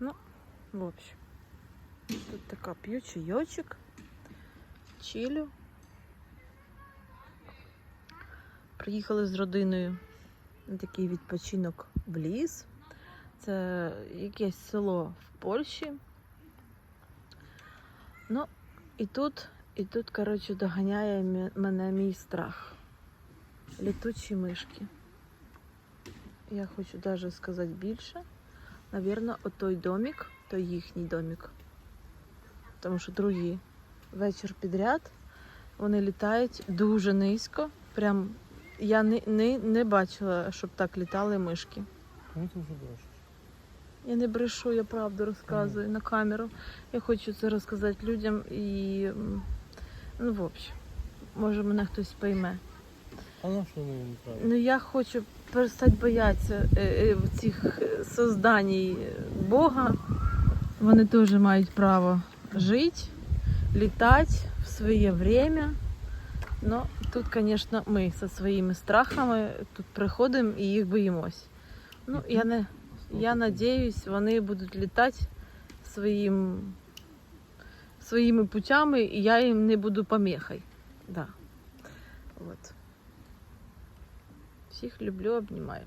Ну, в общем. Тут така п'ю чайочок, чилю. Приїхали з родиною на такий відпочинок в ліс. Це якесь село в Польщі. Ну, і тут, і тут, коротше, доганяє мене мій страх. Літучі мишки. Я хочу навіть сказати більше. Навірно, отой домик, то їхній домик. Тому що другий вечір підряд вони літають дуже низько. Прям я не, не, не бачила, щоб так літали мишки. Ти вже? Я не брешу, я правду розказую на камеру. Я хочу це розказати людям і. Ну, в общем, може мене хтось пойме. А на що неправильно? Ну я хочу перестати боятися е, е, цих е, созданій Бога. Вони теж мають право жити, літати в своє время. Но тут, звісно, ми зі своїми страхами тут приходимо і їх боїмось. Ну, я не я надіюсь, вони будуть літати своїм, своїми путями, і я їм не буду помехой. Да. Вот. Всіх люблю, обнімаю.